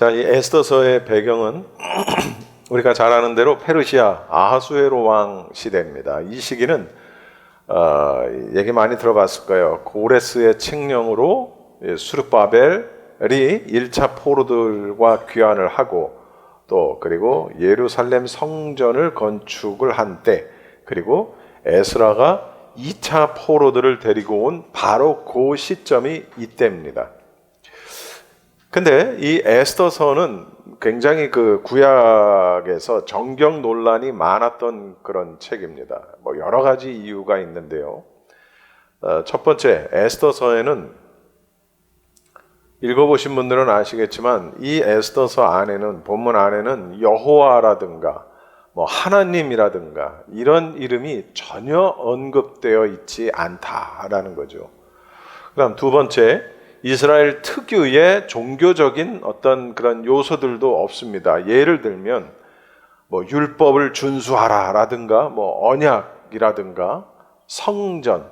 자, 이 에스더서의 배경은 우리가 잘 아는 대로 페르시아 아하수에로 왕 시대입니다. 이 시기는 어, 얘기 많이 들어봤을 거예요. 고레스의 칙령으로 예, 수르바벨이 1차 포로들과 귀환을 하고 또 그리고 예루살렘 성전을 건축을 한 때 그리고 에스라가 2차 포로들을 데리고 온 바로 그 시점이 이때입니다. 근데 이 에스더서는 굉장히 그 구약에서 정경 논란이 많았던 그런 책입니다. 뭐 여러 가지 이유가 있는데요. 어, 첫 번째 에스더서에는 읽어보신 분들은 아시겠지만 이 에스더서 안에는 본문 안에는 여호와라든가 뭐 하나님이라든가 이런 이름이 전혀 언급되어 있지 않다라는 거죠. 그다음 두 번째 이스라엘 특유의 종교적인 어떤 그런 요소들도 없습니다. 예를 들면 뭐 율법을 준수하라라든가 뭐 언약이라든가 성전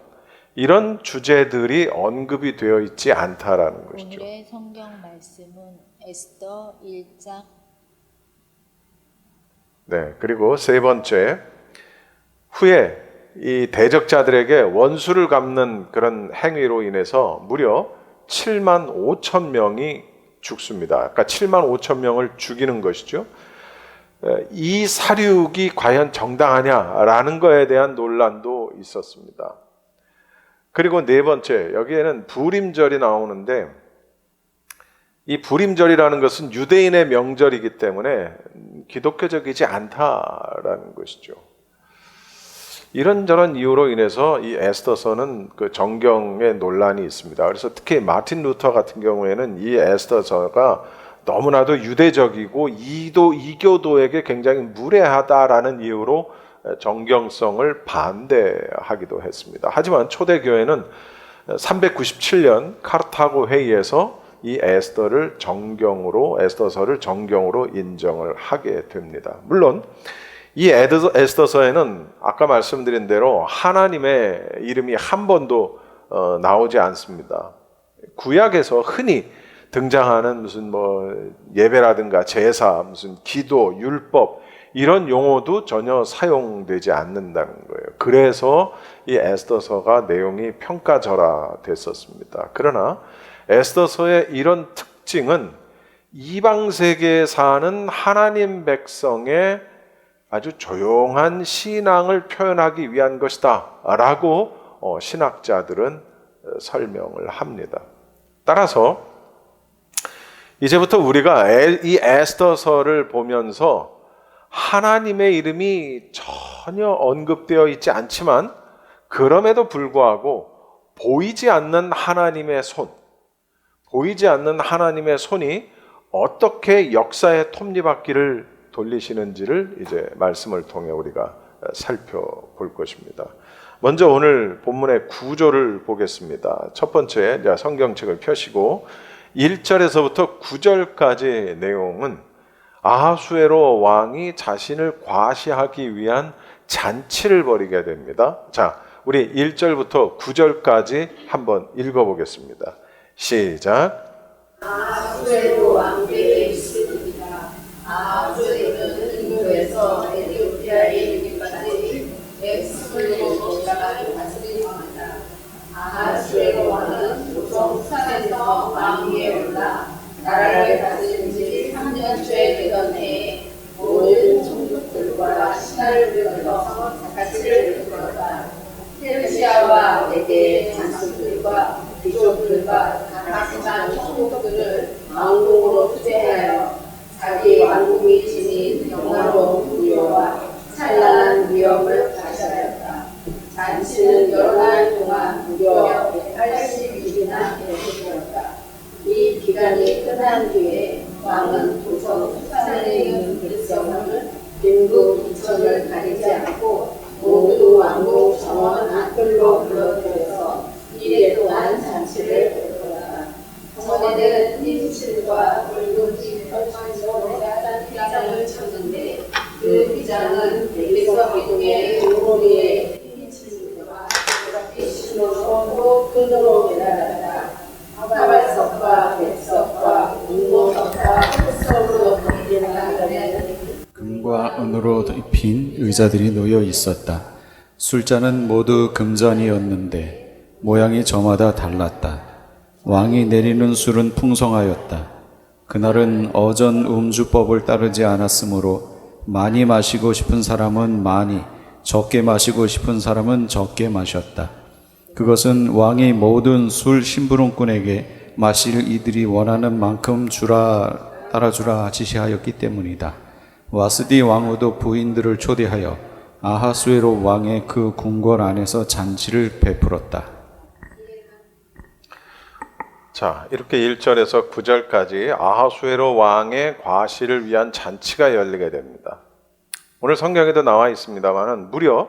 이런 주제들이 언급이 되어 있지 않다라는 것이죠. 오늘의 성경 말씀은 에스더 1장 네. 그리고 세 번째 후에 이 대적자들에게 원수를 갚는 그런 행위로 인해서 무려 7만 5천 명이 죽습니다. 그러니까 7만 5천 명을 죽이는 것이죠. 에, 이 사륙이 과연 정당하냐라는 거에 대한 논란도 있었습니다. 그리고 네 번째, 여기에는 부림절이 나오는데 이 부림절이라는 것은 유대인의 명절이기 때문에 기독교적이지 않다라는 것이죠. 이런저런 이유로 인해서 이 에스더서는 그 정경에 논란이 있습니다. 그래서 특히 마틴 루터 같은 경우에는 이 에스더서가 너무나도 유대적이고 이도 이교도에게 굉장히 무례하다라는 이유로 정경성을 반대하기도 했습니다. 하지만 초대 교회는 397년 카르타고 회의에서 이 에스더를 정경으로 에스더서를 정경으로 인정을 하게 됩니다. 물론 이 에스더서에는 아까 말씀드린 대로 하나님의 이름이 한 번도 어, 나오지 않습니다. 구약에서 흔히 등장하는 무슨 뭐 예배라든가 제사, 무슨 기도, 율법 이런 용어도 전혀 사용되지 않는다는 거예요. 그래서 이 에스더서가 내용이 평가절하 됐었습니다. 그러나 에스더서의 이런 특징은 이방 세계에 사는 하나님 백성의 아주 조용한 신앙을 표현하기 위한 것이다 라고 어, 신학자들은 어, 설명을 합니다. 따라서 이제부터 우리가 에- 이 에스더서를 보면서 하나님의 이름이 전혀 언급되어 있지 않지만 그럼에도 불구하고 보이지 않는 하나님의 손, 보이지 않는 하나님의 손이 어떻게 역사의 톱니바퀴를 돌리시는지를 이제 말씀을 통해 우리가 살펴볼 것입니다. 먼저 오늘 본문의 구조를 보겠습니다. 첫 번째 성경책을 펴시고 1절에서부터 9절까지 내용은 아하수에로 왕이 자신을 과시하기 위한 잔치를 벌이게 됩니다. 자, 우리 1절부터 9절까지 한번 읽어보겠습니다. 시작. 아수에로 왕비에 있습니다. 아수에는 인도에서 에티오피아에 이르기까지 엑스플로 나라를 다스립니다. 아수에로 왕은 보통 산에서 왕 위에 올라 나라를 다스린 지 3년째 되던 해에 모든 총독들과 신하를 불러서 자치를 이끌었다. 페르시아와 에게의 장수들과 귀족들과 각각 총독들을 왕궁으로 투대하여 자기 왕궁이 지닌 영화로운 부여와 찬란한 위엄을 가시하였다. 잔치는 여러 날 동안 무려 180일이나 계속되었다. 이 기간이 끝난 뒤에 왕은 도성 수산에 있는 백성을 빈국 이천을 가리지 않고 모두 왕국 정원 앞들로 불러들여서 이래 동안 잔치를 베풀었다. 전에는 흰실과 붉은 깃털로 야단 비장을 쳤는데 그 비장은 백성 이동의 용머리에 흰실과 신으로 끈으로 매달았다. 화발석과 백석과 운모석과 은으로 입힌 의자들이 놓여 있었다. 술잔은 모두 금잔이었는데 모양이 저마다 달랐다. 왕이 내리는 술은 풍성하였다. 그날은 어전 음주법을 따르지 않았으므로 많이 마시고 싶은 사람은 많이, 적게 마시고 싶은 사람은 적게 마셨다. 그것은 왕이 모든 술 심부름꾼에게 마실 이들이 원하는 만큼 주라 따라주라 지시하였기 때문이다. 와스디 왕후도 부인들을 초대하여 아하수에로 왕의 그 궁궐 안에서 잔치를 베풀었다. 자, 이렇게 1절에서 9절까지 아하수에로 왕의 과시를 위한 잔치가 열리게 됩니다. 오늘 성경에도 나와 있습니다만은 무려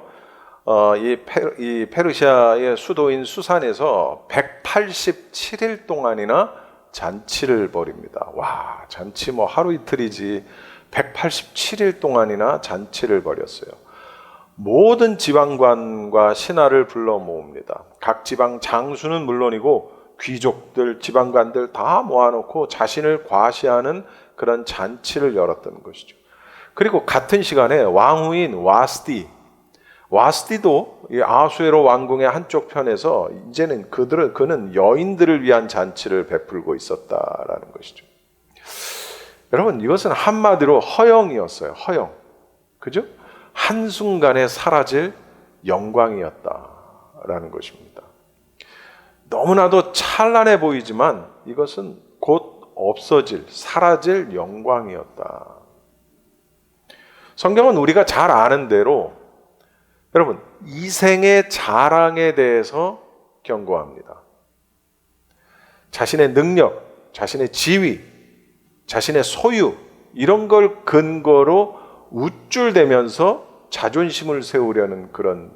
어, 이, 페, 이 페르시아의 수도인 수산에서 187일 동안이나 잔치를 벌입니다. 와, 잔치 뭐 하루 이틀이지 187일 동안이나 잔치를 벌였어요. 모든 지방관과 신하를 불러 모읍니다. 각 지방 장수는 물론이고 귀족들, 지방관들 다 모아놓고 자신을 과시하는 그런 잔치를 열었던 것이죠. 그리고 같은 시간에 왕후인 와스디, 와스디도 이 아수에로 왕궁의 한쪽 편에서 이제는 그들을 그는 여인들을 위한 잔치를 베풀고 있었다라는 것이죠. 여러분 이것은 한마디로 허영이었어요. 허영. 그죠? 한순간에 사라질 영광이었다라는 것입니다. 너무나도 찬란해 보이지만 이것은 곧 없어질, 사라질 영광이었다. 성경은 우리가 잘 아는 대로 여러분, 이생의 자랑에 대해서 경고합니다. 자신의 능력, 자신의 지위, 자신의 소유, 이런 걸 근거로 우쭐대면서 자존심을 세우려는 그런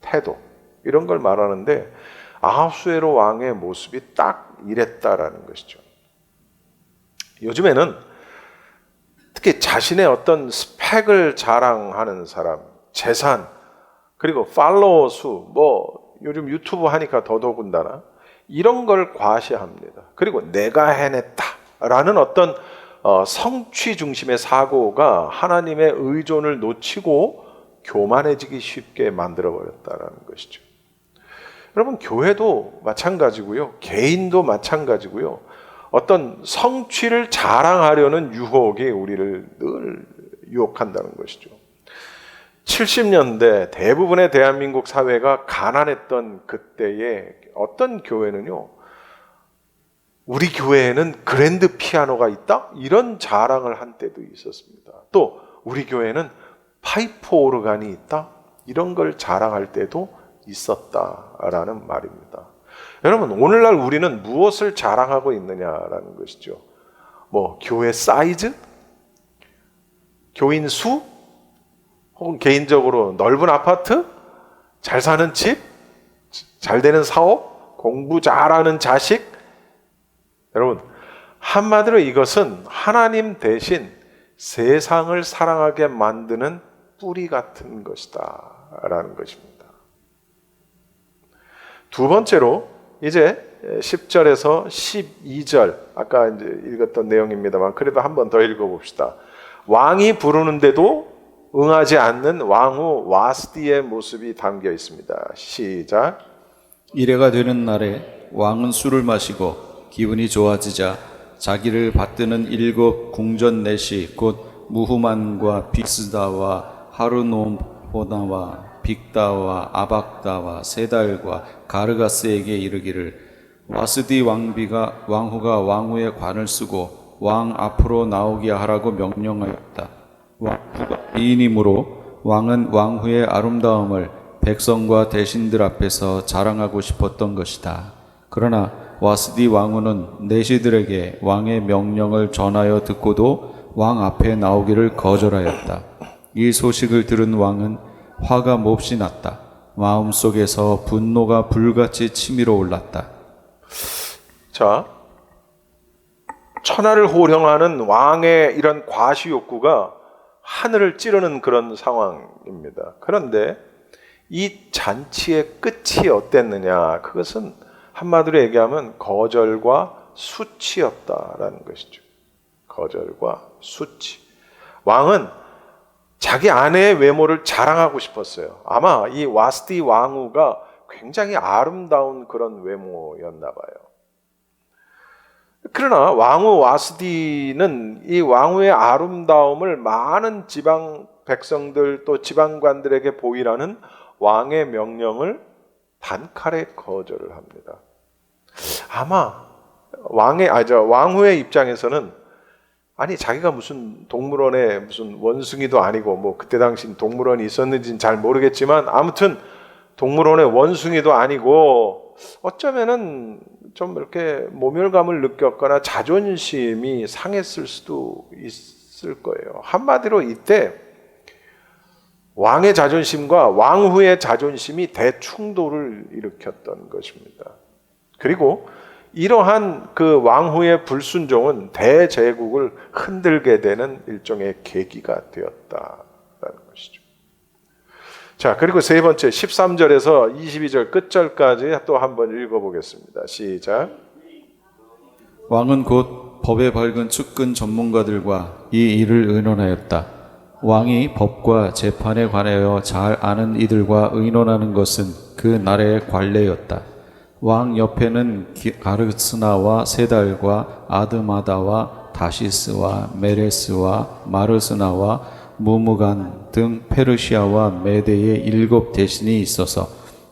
태도, 이런 걸 말하는데 아하수에로 왕의 모습이 딱 이랬다라는 것이죠. 요즘에는 특히 자신의 어떤 스펙을 자랑하는 사람, 재산, 그리고 팔로워 수, 뭐 요즘 유튜브 하니까 더더군다나 이런 걸 과시합니다. 그리고 내가 해냈다 라는 어떤 어, 성취 중심의 사고가 하나님의 의존을 놓치고 교만해지기 쉽게 만들어 버렸다라는 것이죠. 여러분 교회도 마찬가지고요. 개인도 마찬가지고요. 어떤 성취를 자랑하려는 유혹이 우리를 늘 유혹한다는 것이죠. 70년대 대부분의 대한민국 사회가 가난했던 그때에 어떤 교회는요, 우리 교회에는 그랜드 피아노가 있다? 이런 자랑을 한 때도 있었습니다. 또, 우리 교회는 파이프 오르간이 있다? 이런 걸 자랑할 때도 있었다라는 말입니다. 여러분, 오늘날 우리는 무엇을 자랑하고 있느냐라는 것이죠. 뭐, 교회 사이즈? 교인 수? 혹은 개인적으로 넓은 아파트, 잘 사는 집, 잘 되는 사업, 공부 잘하는 자식. 여러분, 한마디로 이것은 하나님 대신 세상을 사랑하게 만드는 뿌리 같은 것이다. 라는 것입니다. 두 번째로, 이제 10절에서 12절, 아까 이제 읽었던 내용입니다만, 그래도 한 번 더 읽어봅시다. 왕이 부르는데도 응하지 않는 왕후 와스디의 모습이 담겨 있습니다. 시작. 이래가 되는 날에 왕은 술을 마시고 기분이 좋아지자 자기를 받드는 일곱 궁전 내시 곧 무후만과 빅스다와 하르노보나와 빅다와 아박다와 세달과 가르가스에게 이르기를 와스디 왕비가 왕후가 왕후의 관을 쓰고 왕 앞으로 나오게 하라고 명령하였다. 왕후가 미인이므로 왕은 왕후의 아름다움을 백성과 대신들 앞에서 자랑하고 싶었던 것이다. 그러나 와스디 왕후는 내시들에게 왕의 명령을 전하여 듣고도 왕 앞에 나오기를 거절하였다. 이 소식을 들은 왕은 화가 몹시 났다. 마음속에서 분노가 불같이 치밀어 올랐다. 자, 천하를 호령하는 왕의 이런 과시 욕구가 하늘을 찌르는 그런 상황입니다. 그런데 이 잔치의 끝이 어땠느냐? 그것은 한마디로 얘기하면 거절과 수치였다라는 것이죠. 거절과 수치. 왕은 자기 아내의 외모를 자랑하고 싶었어요. 아마 이 와스디 왕후가 굉장히 아름다운 그런 외모였나 봐요. 그러나 왕후 와스디는 이 왕후의 아름다움을 많은 지방 백성들 또 지방관들에게 보이라는 왕의 명령을 단칼에 거절을 합니다. 아마 왕의 아저 왕후의 입장에서는 아니 자기가 무슨 동물원에 무슨 원숭이도 아니고 뭐 그때 당시 동물원이 있었는지는 잘 모르겠지만 아무튼 동물원의 원숭이도 아니고 어쩌면은 좀 이렇게 모멸감을 느꼈거나 자존심이 상했을 수도 있을 거예요. 한마디로 이때 왕의 자존심과 왕후의 자존심이 대충돌을 일으켰던 것입니다. 그리고 이러한 그 왕후의 불순종은 대제국을 흔들게 되는 일종의 계기가 되었다라는 것이죠. 자, 그리고 세 번째 13절에서 22절 끝절까지 또 한번 읽어 보겠습니다. 시작. 왕은 곧 법에 밝은 측근 전문가들과 이 일을 의논하였다. 왕이 법과 재판에 관하여 잘 아는 이들과 의논하는 것은 그 나라의 관례였다. 왕 옆에는 기- 가르스나와 세달과 아드마다와 다시스와 메레스와 마르스나와 무무간 등 페르시아와 메대의 일곱 대신이 있어서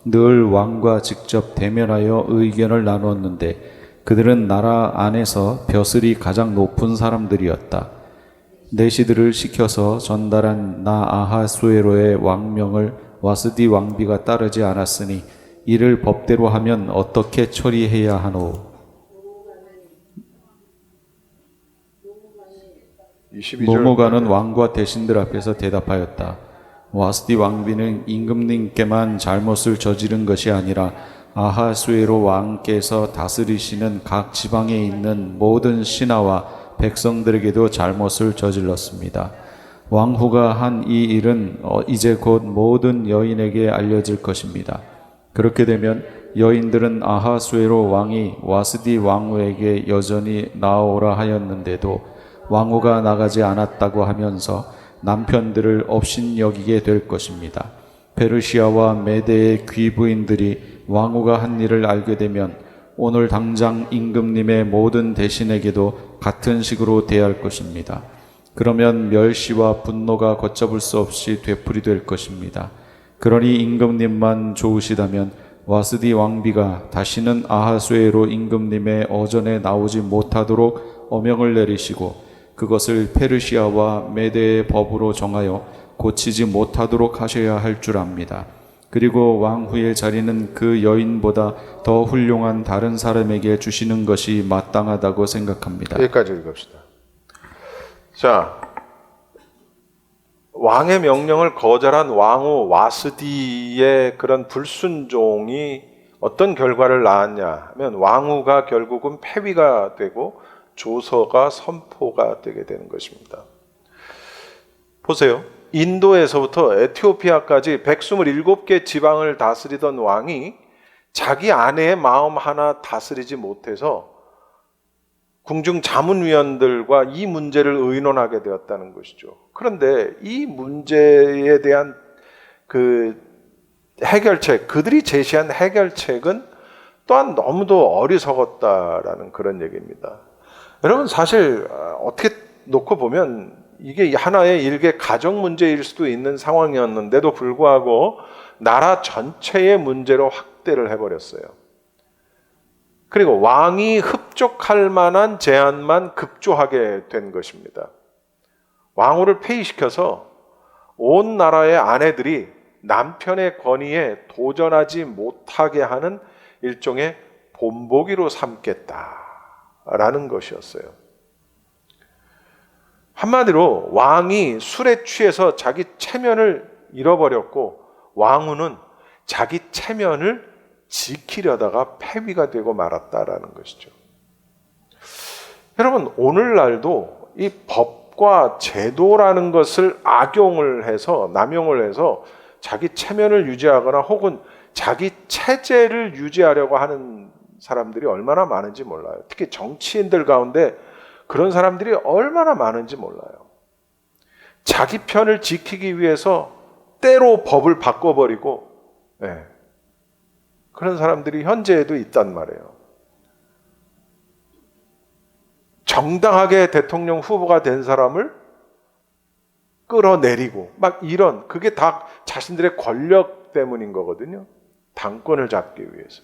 늘 왕과 직접 대면하여 의견을 나누었는데 그들은 나라 안에서 벼슬이 가장 높은 사람들이었다. 내시들을 시켜서 전달한 나 아하수에로의 왕명을 와스디 왕비가 따르지 않았으니 이를 법대로 하면 어떻게 처리해야 하노? 22절. 모모가는 왕과 대신들 앞에서 대답하였다. 와스디 왕비는 임금님께만 잘못을 저지른 것이 아니라 아하수에로 왕께서 다스리시는 각 지방에 있는 모든 신하와 백성들에게도 잘못을 저질렀습니다. 왕후가 한 이 일은 어, 이제 곧 모든 여인에게 알려질 것입니다. 그렇게 되면 여인들은 아하수에로 왕이 와스디 왕후에게 여전히 나오라 하였는데도 왕후가 나가지 않았다고 하면서 남편들을 업신여기게 될 것입니다. 페르시아와 메대의 귀부인들이 왕후가 한 일을 알게 되면 오늘 당장 임금님의 모든 대신에게도 같은 식으로 대할 것입니다. 그러면 멸시와 분노가 걷잡을 수 없이 되풀이 될 것입니다. 그러니 임금님만 좋으시다면 와스디 왕비가 다시는 아하수에로 임금님의 어전에 나오지 못하도록 어명을 내리시고 그것을 페르시아와 메대의 법으로 정하여 고치지 못하도록 하셔야 할 줄 압니다. 그리고 왕후의 자리는 그 여인보다 더 훌륭한 다른 사람에게 주시는 것이 마땅하다고 생각합니다. 여기까지 읽읍시다. 자, 왕의 명령을 거절한 왕후 와스디의 그런 불순종이 어떤 결과를 낳았냐 하면 왕후가 결국은 폐위가 되고 조서가 선포가 되게 되는 것입니다. 보세요. 인도에서부터 에티오피아까지 127개 지방을 다스리던 왕이 자기 아내의 마음 하나 다스리지 못해서 궁중 자문위원들과 이 문제를 의논하게 되었다는 것이죠. 그런데 이 문제에 대한 그 해결책, 그들이 제시한 해결책은 또한 너무도 어리석었다라는 그런 얘기입니다. 여러분 사실 어, 어떻게 놓고 보면 이게 하나의 일개 가정 문제일 수도 있는 상황이었는데도 불구하고 나라 전체의 문제로 확대를 해버렸어요. 그리고 왕이 흡족할 만한 제안만 급조하게 된 것입니다. 왕후를 폐위시켜서 온 나라의 아내들이 남편의 권위에 도전하지 못하게 하는 일종의 본보기로 삼겠다라는 것이었어요. 한마디로 왕이 술에 취해서 자기 체면을 잃어버렸고 왕후는 자기 체면을 지키려다가 폐위가 되고 말았다라는 것이죠. 여러분 오늘날도 이 법과 제도라는 것을 악용을 해서 남용을 해서 자기 체면을 유지하거나 혹은 자기 체제를 유지하려고 하는 사람들이 얼마나 많은지 몰라요. 특히 정치인들 가운데 그런 사람들이 얼마나 많은지 몰라요. 자기 편을 지키기 위해서 때로 법을 바꿔버리고 예, 그런 사람들이 현재에도 있단 말이에요. 정당하게 대통령 후보가 된 사람을 끌어내리고 막 이런 그게 다 자신들의 권력 때문인 거거든요. 당권을 잡기 위해서.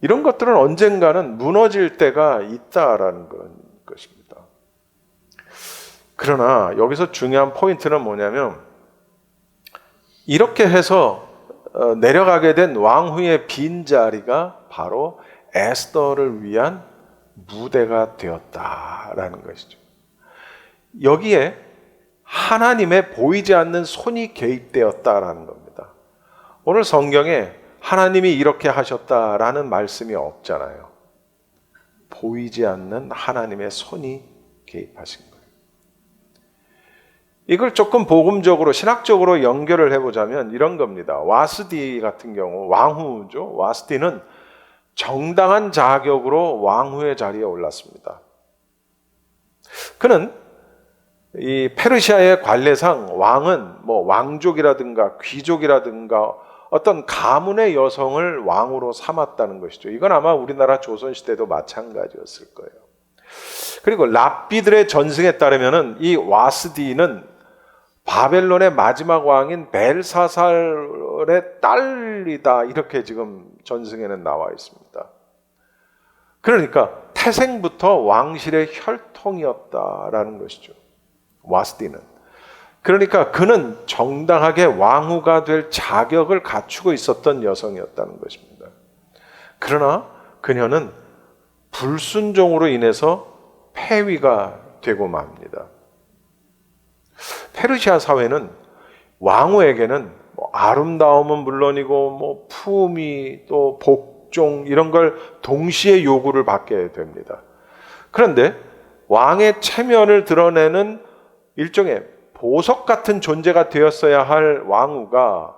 이런 것들은 언젠가는 무너질 때가 있다라는 그런 것입니다. 그러나 여기서 중요한 포인트는 뭐냐면 이렇게 해서 어, 내려가게 된 왕후의 빈 자리가 바로 에스더를 위한 무대가 되었다라는 것이죠. 여기에 하나님의 보이지 않는 손이 개입되었다라는 겁니다. 오늘 성경에 하나님이 이렇게 하셨다라는 말씀이 없잖아요. 보이지 않는 하나님의 손이 개입하신 거예요. 이걸 조금 복음적으로 신학적으로 연결을 해보자면 이런 겁니다. 와스디 같은 경우 왕후죠. 와스디는 정당한 자격으로 왕후의 자리에 올랐습니다. 그는 이 페르시아의 관례상 왕은 뭐 왕족이라든가 귀족이라든가 어떤 가문의 여성을 왕으로 삼았다는 것이죠. 이건 아마 우리나라 조선 시대도 마찬가지였을 거예요. 그리고 랍비들의 전승에 따르면은 이 와스디는 바벨론의 마지막 왕인 벨사살의 딸이다 이렇게 지금 전승에는 나와 있습니다. 그러니까 태생부터 왕실의 혈통이었다라는 것이죠. 와스디는. 그러니까 그는 정당하게 왕후가 될 자격을 갖추고 있었던 여성이었다는 것입니다. 그러나 그녀는 불순종으로 인해서 폐위가 되고 맙니다. 페르시아 사회는 왕후에게는 뭐 아름다움은 물론이고 뭐 품위 또 복종 이런 걸 동시에 요구를 받게 됩니다. 그런데 왕의 체면을 드러내는 일종의 보석 같은 존재가 되었어야 할 왕후가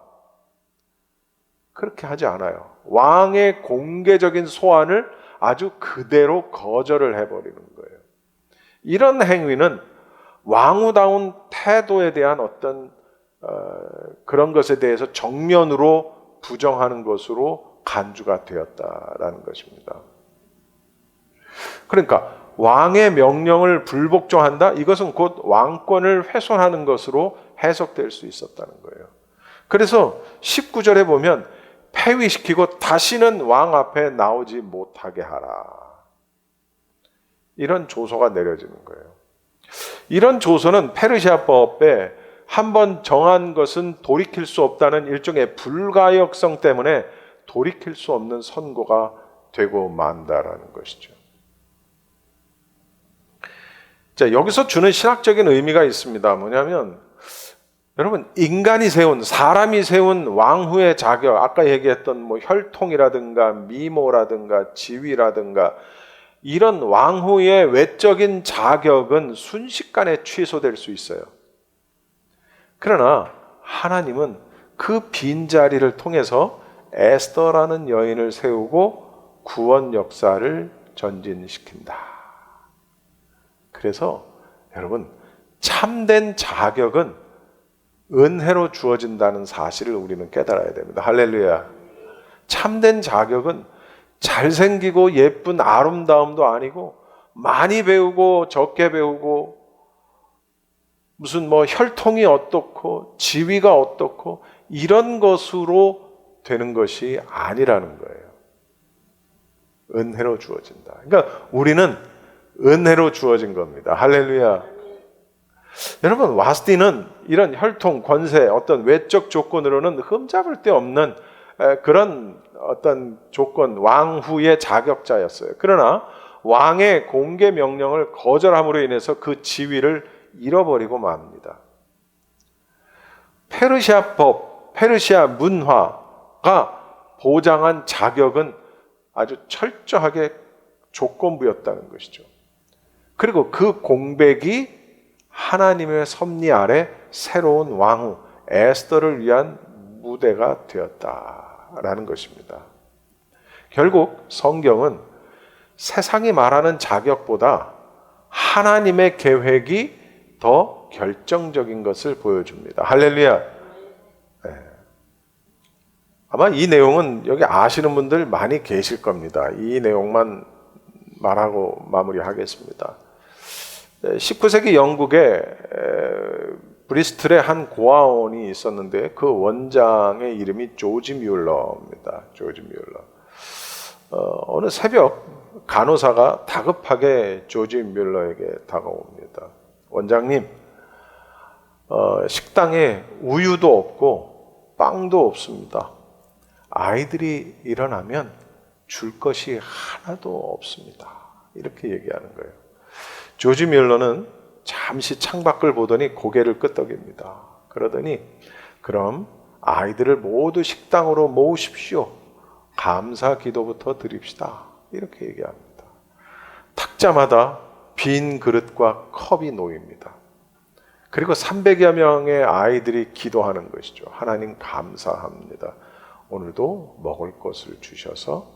그렇게 하지 않아요. 왕의 공개적인 소환을 아주 그대로 거절을 해버리는 거예요. 이런 행위는 왕후다운 태도에 대한 어떤 어, 그런 것에 대해서 정면으로 부정하는 것으로 간주가 되었다라는 것입니다. 그러니까 왕의 명령을 불복종한다? 이것은 곧 왕권을 훼손하는 것으로 해석될 수 있었다는 거예요. 그래서 19절에 보면 폐위시키고 다시는 왕 앞에 나오지 못하게 하라. 이런 조서가 내려지는 거예요. 이런 조서는 페르시아법에 한 번 정한 것은 돌이킬 수 없다는 일종의 불가역성 때문에 돌이킬 수 없는 선고가 되고 만다라는 것이죠. 자, 여기서 주는 신학적인 의미가 있습니다. 뭐냐면, 여러분, 인간이 세운, 사람이 세운 왕후의 자격, 아까 얘기했던 뭐 혈통이라든가 미모라든가 지위라든가 이런 왕후의 외적인 자격은 순식간에 취소될 수 있어요. 그러나 하나님은 그 빈자리를 통해서 에스더라는 여인을 세우고 구원 역사를 전진시킨다. 그래서 여러분 참된 자격은 은혜로 주어진다는 사실을 우리는 깨달아야 됩니다. 할렐루야. 참된 자격은 잘생기고 예쁜 아름다움도 아니고 많이 배우고 적게 배우고 무슨 뭐 혈통이 어떻고 지위가 어떻고 이런 것으로 되는 것이 아니라는 거예요. 은혜로 주어진다. 그러니까 우리는 은혜로 주어진 겁니다. 할렐루야. 여러분, 와스디는 이런 혈통, 권세, 어떤 외적 조건으로는 흠잡을 데 없는 그런 어떤 조건, 왕후의 자격자였어요. 그러나 왕의 공개 명령을 거절함으로 인해서 그 지위를 잃어버리고 맙니다. 페르시아 법, 페르시아 문화가 보장한 자격은 아주 철저하게 조건부였다는 것이죠. 그리고 그 공백이 하나님의 섭리 아래 새로운 왕후 에스더를 위한 무대가 되었다 라는 것입니다. 결국 성경은 세상이 말하는 자격보다 하나님의 계획이 더 결정적인 것을 보여줍니다. 할렐루야. 네. 아마 이 내용은 여기 아시는 분들 많이 계실 겁니다. 이 내용만 말하고 마무리하겠습니다. 19세기 영국에 에, 브리스틀의 한 고아원이 있었는데 그 원장의 이름이 조지 뮬러입니다. 조지 뮬러. 어, 어느 새벽 간호사가 다급하게 조지 뮬러에게 다가옵니다. 원장님, 어, 식당에 우유도 없고 빵도 없습니다. 아이들이 일어나면 줄 것이 하나도 없습니다. 이렇게 얘기하는 거예요. 조지 뮬러는 잠시 창밖을 보더니 고개를 끄덕입니다. 그러더니 그럼 아이들을 모두 식당으로 모으십시오. 감사 기도부터 드립시다. 이렇게 얘기합니다. 탁자마다 빈 그릇과 컵이 놓입니다. 그리고 300여 명의 아이들이 기도하는 것이죠. 하나님 감사합니다. 오늘도 먹을 것을 주셔서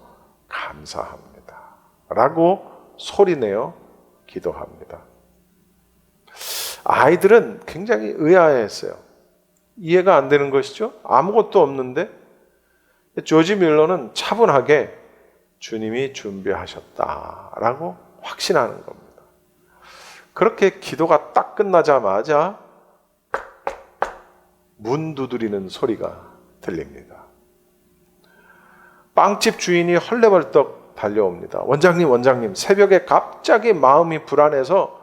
감사합니다. 라고 소리내어 기도합니다. 아이들은 굉장히 의아해했어요. 이해가 안 되는 것이죠. 아무것도 없는데 조지 밀러는 차분하게 주님이 준비하셨다라고 확신하는 겁니다. 그렇게 기도가 딱 끝나자마자 문 두드리는 소리가 들립니다. 빵집 주인이 헐레벌떡 달려옵니다. 원장님, 원장님, 새벽에 갑자기 마음이 불안해서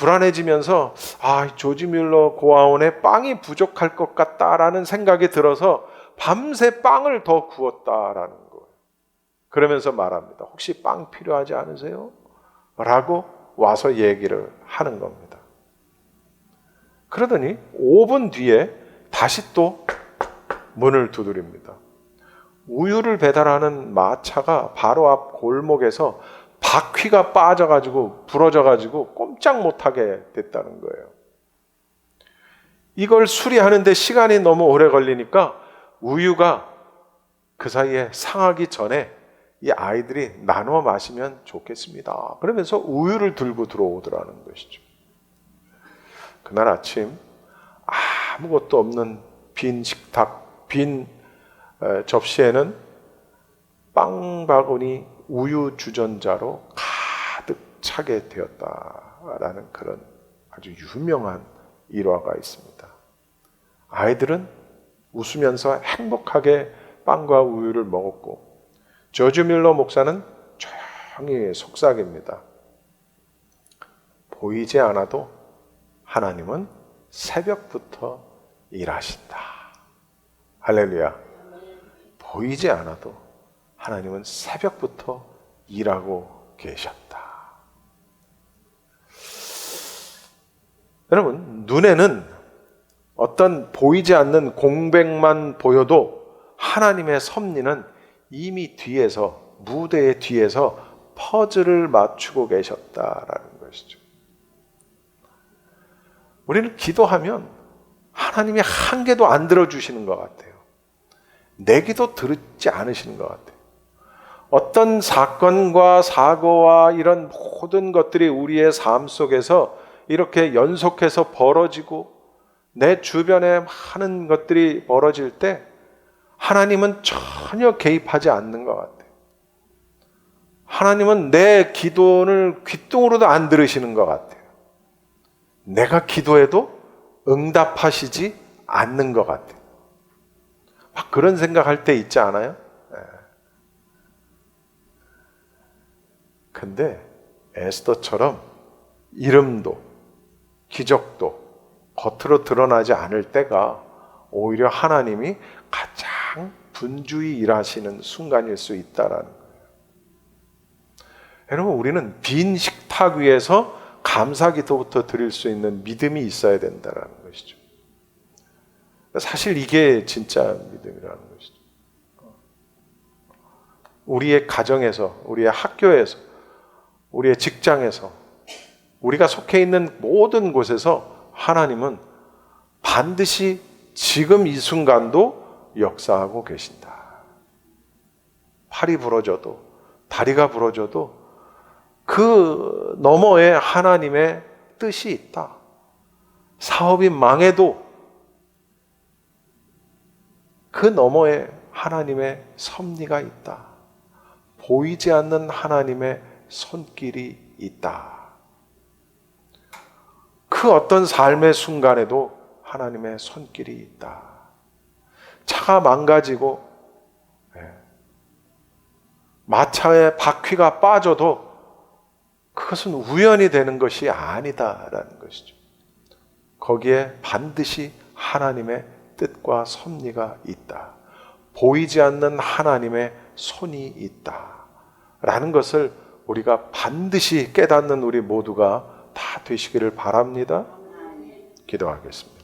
불안해지면서 아, 조지 뮬러 고아원에 빵이 부족할 것 같다라는 생각이 들어서 밤새 빵을 더 구웠다라는 거예요. 그러면서 말합니다. 혹시 빵 필요하지 않으세요? 라고 와서 얘기를 하는 겁니다. 그러더니 5분 뒤에 다시 또 문을 두드립니다. 우유를 배달하는 마차가 바로 앞 골목에서 바퀴가 빠져가지고 부러져가지고 꼼짝 못하게 됐다는 거예요. 이걸 수리하는데 시간이 너무 오래 걸리니까 우유가 그 사이에 상하기 전에 이 아이들이 나눠 마시면 좋겠습니다. 그러면서 우유를 들고 들어오더라는 것이죠. 그날 아침 아무것도 없는 빈 식탁, 빈 접시에는 빵 바구니 우유 주전자로 가득 차게 되었다라는 그런 아주 유명한 일화가 있습니다. 아이들은 웃으면서 행복하게 빵과 우유를 먹었고 저주 밀러 목사는 조용히 속삭입니다. 보이지 않아도 하나님은 새벽부터 일하신다. 할렐루야. 보이지 않아도 하나님은 새벽부터 일하고 계셨다. 여러분, 눈에는 어떤 보이지 않는 공백만 보여도 하나님의 섭리는 이미 뒤에서, 무대의 뒤에서 퍼즐을 맞추고 계셨다라는 것이죠. 우리는 기도하면 하나님이 한 개도 안 들어주시는 것 같아요. 내 기도 들지 않으시는 것 같아요. 어떤 사건과 사고와 이런 모든 것들이 우리의 삶 속에서 이렇게 연속해서 벌어지고 내 주변에 많은 것들이 벌어질 때 하나님은 전혀 개입하지 않는 것 같아요. 하나님은 내 기도를 귓등으로도 안 들으시는 것 같아요. 내가 기도해도 응답하시지 않는 것 같아요. 막 그런 생각할 때 있지 않아요? 네. 근데 에스더처럼 이름도 기적도 겉으로 드러나지 않을 때가 오히려 하나님이 가장 분주히 일하시는 순간일 수 있다라는 거예요. 여러분 우리는 빈 식탁 위에서 감사 기도부터 드릴 수 있는 믿음이 있어야 된다라는 것이죠. 사실 이게 진짜 믿음이라는 것이죠. 우리의 가정에서, 우리의 학교에서, 우리의 직장에서, 우리가 속해 있는 모든 곳에서 하나님은 반드시 지금 이 순간도 역사하고 계신다. 팔이 부러져도, 다리가 부러져도 그 너머에 하나님의 뜻이 있다. 사업이 망해도 그 너머에 하나님의 섭리가 있다. 보이지 않는 하나님의 손길이 있다. 그 어떤 삶의 순간에도 하나님의 손길이 있다. 차가 망가지고 예, 마차에 바퀴가 빠져도 그것은 우연이 되는 것이 아니다라는 것이죠. 거기에 반드시 하나님의 뜻과 섭리가 있다. 보이지 않는 하나님의 손이 있다. 라는 것을 우리가 반드시 깨닫는 우리 모두가 다 되시기를 바랍니다. 기도하겠습니다.